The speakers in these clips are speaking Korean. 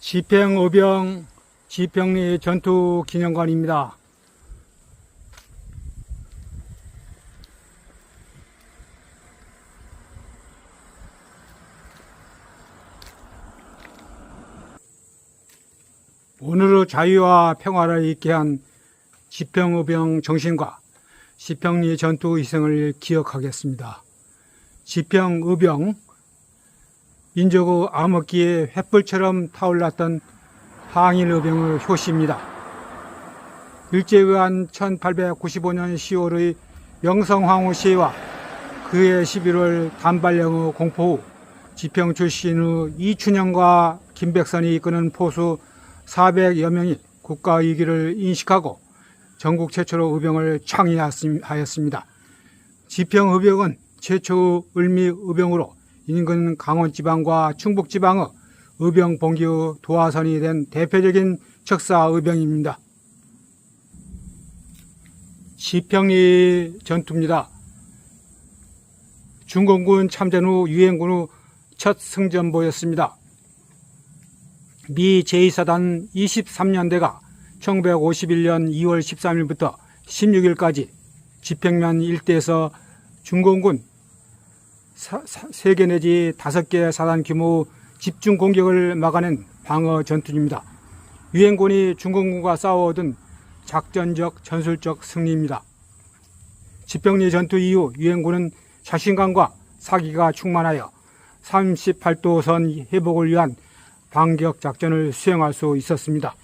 지평의병 지평리 전투기념관입니다. 오늘의 자유와 평화를 있게 한 지평의병 정신과 지평리 전투 희생을 기억하겠습니다. 지평의병 민족의 암흑기에 횃불처럼 타올랐던 항일의병의 효시입니다. 일제의한 1895년 10월의 명성황후 시해와 그해 11월 단발령의 공포 후 지평 출신의 이춘영과 김백선이 이끄는 포수 400여 명이 국가 위기를 인식하고 전국 최초로 의병을 창의하였습니다. 지평 의병은 최초의 을미 의병으로 인근 강원지방과 충북지방의 의병 봉기의 도화선이 된 대표적인 척사 의병입니다. 지평리 전투입니다. 중공군 참전 후 유엔군 후 첫 승전보였습니다. 미 제2사단 23년대가 1951년 2월 13일부터 16일까지 지평면 일대에서 중공군 3개 내지 5개 사단 규모 집중 공격을 막아낸 방어 전투입니다. 유엔군이 중공군과 싸워 얻은 작전적 전술적 승리입니다. 지평리 전투 이후 유엔군은 자신감과 사기가 충만하여 38도선 회복을 위한 반격 작전을 수행할 수 있었습니다.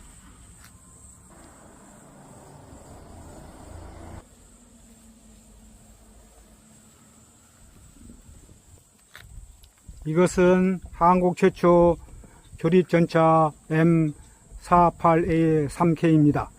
이것은 한국 최초 조립 전차 M48A3K입니다.